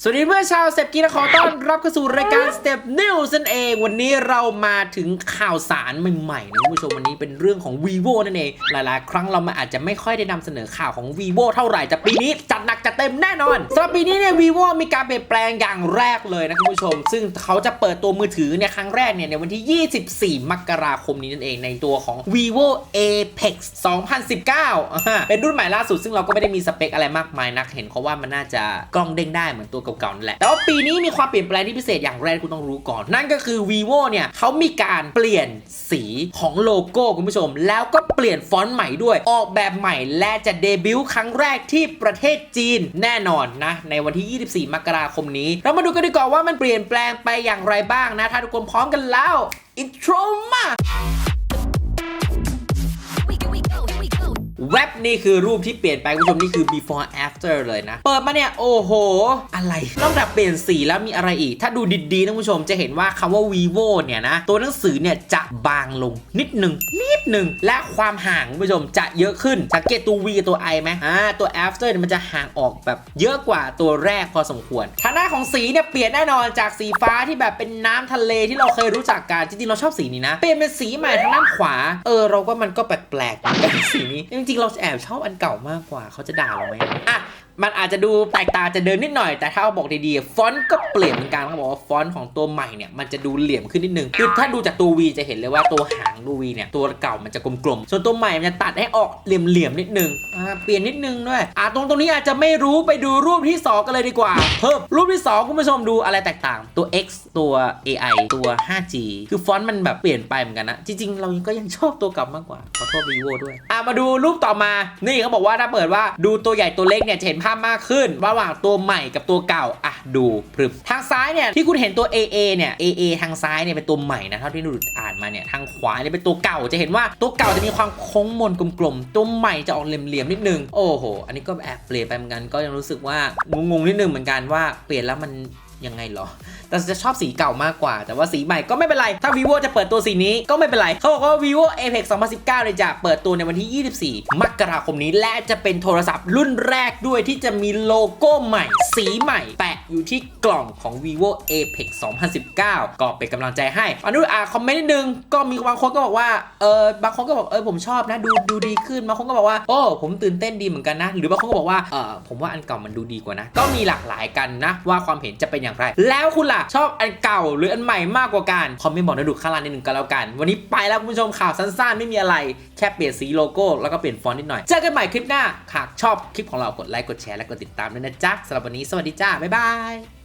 สวัสดีเพื่อนชาวเซฟกีนะขอต้อนรับเข้าสู่รายการ Step News นั่นเอง วันนี้เรามาถึงข่าวสารใหม่ๆนะคุณผู้ชมวันนี้เป็นเรื่องของ vivo นั่นเอง หลายๆ ครั้งเรามาอาจจะไม่ค่อยได้นำเสนอข่าวของ vivo เท่าไหร่แต่ปีนี้จัดหนักจัดเต็มแน่นอนสำหรับปีนี้เนี่ย vivo มีการเปลี่ยนแปลงอย่างแรกเลยนะคุณผู้ชม ซึ่งเขาจะเปิดตัวมือถือเนี่ยครั้งแรกเนี่ยในวันที่ 24 มกราคมนี้นั่นเองในตัวของ vivo apex 2019 เป็นรุ่นใหม่ล่าสุด ซึ่งเราก็ไม่ได้มีสเปคอะไรมากมายนัก เห็นเขาว่ามันน่าจะกล้องเด้งได้เหมือนตัวเก่าๆนั่นแหละ แต่ว่าปีนี้มีความเปลี่ยนแปลงที่พิเศษอย่างแรกคุณต้องรู้ก่อน นั่นก็คือ vivo เนี่ยเขามีการเปลี่ยนสีของโลโก้คุณผู้ชม แล้วก็เปลี่ยนฟอนต์ใหม่ด้วย ออกแบบใหม่และจะเดบิวต์ครั้งแรกที่ประเทศจีนแน่นอนนะ ในวันที่ 24 มกราคมนี้ เรามาดูกันดีกว่าว่ามันเปลี่ยนแปลงไปอย่างไรบ้างนะ ถ้าทุกคนพร้อมกันแล้วอินโทรมา go. เว็บนี่คือรูปที่เปลี่ยนไปคุณผู้ชมนี่คือ before after เลยนะ เปิดมาเนี่ย โอ้โห อะไรนอกจากเปลี่ยนสีแล้วมีอะไรอีก ถ้าดูดีๆนะคุณผู้ชมจะเห็นว่าคำว่า vivo เนี่ยนะ ตัวหนังสือเนี่ยจะบางลงนิดหนึ่งนิดหนึ่งและความห่างคุณผู้ชมจะเยอะขึ้น สังเกตตัว v กับตัว i ไหมอ่าตัว after มันจะห่างออกแบบเยอะกว่าตัวแรกพอสมควร หน้าของสีเนี่ยเปลี่ยนแน่นอนจากสีฟ้าที่แบบเป็นน้ำทะเลที่เราเคยรู้จักกันจริงๆเราชอบสีนี้นะเปลี่ยนเป็นสีใหม่ทางด้านขวา เออเราก็มันก็แปลกๆเหมือนกันสีนี้จริงๆเราแอบชอบอันเก่ามากกว่าเขาจะด่าเราไหมอะมันอาจจะดูแตกต่างจะเดินนิดหน่อยแต่ถ้าเอาบอกดีๆฟอนต์ก็เปลี่ยนเหมือนกันเขาบอกว่าฟอนต์ของตัวใหม่เนี่ยมันจะดูเหลี่ยมขึ้นนิดนึงคือถ้าดูจากตัว V จะเห็นเลยว่าตัวหางตัว V เนี่ยตัวเก่ามันจะกลมๆส่วนตัวใหม่มันจะตัดให้ออกเหลี่ยมๆนิดนึงอ่าเปลี่ยนนิดนึงด้วยอ่าตรงตรงนี้อาจจะไม่รู้ไปดูรูปที่ 2 กันเลยดีกว่าเพิ่มรูปที่ 2 คุณผู้ชมดูอะไรแตกต่างตัว X ตัว AI ตัว 5G คือฟอนต์มันแบบเปลี่ยนไปเหมือนกันนะจริงๆ เราก็ยังชอบตัวเก่ามากกว่าขอโทษ vivo ด้วยอะมาดูรูปต่อมานี่เขาบอกว่าถ้าเปิดว่าดูตัวใหญ่ตัวเล็กเนี่ยจะเห็นภาพมากขึ้นระหว่างตัวใหม่กับตัวเก่าอะดูพรึบทางซ้ายเนี่ยที่คุณเห็นตัว AA เนี่ย AA ทางซ้ายเนี่ยเป็นตัวใหม่นะเท่าที่ดูอ่านมาเนี่ยทางขวาเนี่ยเป็นตัวเก่าจะเห็นว่าตัวเก่าจะมีความโค้งมนกลมๆตัวใหม่จะออกเหลี่ยมๆนิดนึงโอ้โห อันนี้ก็แอบเปลี่ยนไปเหมือนกันก็ยังรู้สึกว่างงๆนิดนึงเหมือนกันว่าเปลี่ยนแล้วมัน ยังไงเหรอ แต่จะชอบสีเก่ามากกว่า แต่ว่าสีใหม่ก็ไม่เป็นไร ถ้า vivo จะเปิดตัวสีนี้ก็ไม่เป็นไร เขาบอกว่า vivo apex 2019เนี่ยจะเปิดตัวในวันที่ 24 มกราคมนี้ และจะเป็นโทรศัพท์รุ่นแรกด้วยที่จะมีโลโก้ใหม่ สีใหม่ แปะอยู่ที่กล่องของ vivo apex 2019 ก็เป็นกำลังใจให้อันนู้นอ่าคอมเมนต์นิดนึง ก็มีบางคนก็บอกว่า เออบางคนก็บอก เออผมชอบนะ ดูดูดีขึ้น บางคนก็บอกว่า โอ้ ผมตื่นเต้นดีเหมือนกันนะ หรือบางคนก็บอกว่า เออผมว่าอันเก่ามันดูดีกว่านะ ก็มีหลากหลายกันนะว่าความเห็นจะเป็นอย่างไร แล้วคุณล่ะ ชอบอันเก่าหรืออันใหม่มากกว่ากัน คอมเมนต์บอกในดูข้างล่างนิดหนึ่งก็แล้วกัน วันนี้ไปแล้วคุณผู้ชมข่าวสั้นๆ ไม่มีอะไร แค่เปลี่ยนสีโลโก้ แล้วก็เปลี่ยนฟอนต์นิดหน่อย เจอกันใหม่คลิปหน้าหากชอบคลิปของเรากดไลค์กดแชร์และกดติดตามด้วยนะจ๊ะสำหรับวันนี้สวัสดีจ้าบ๊ายบาย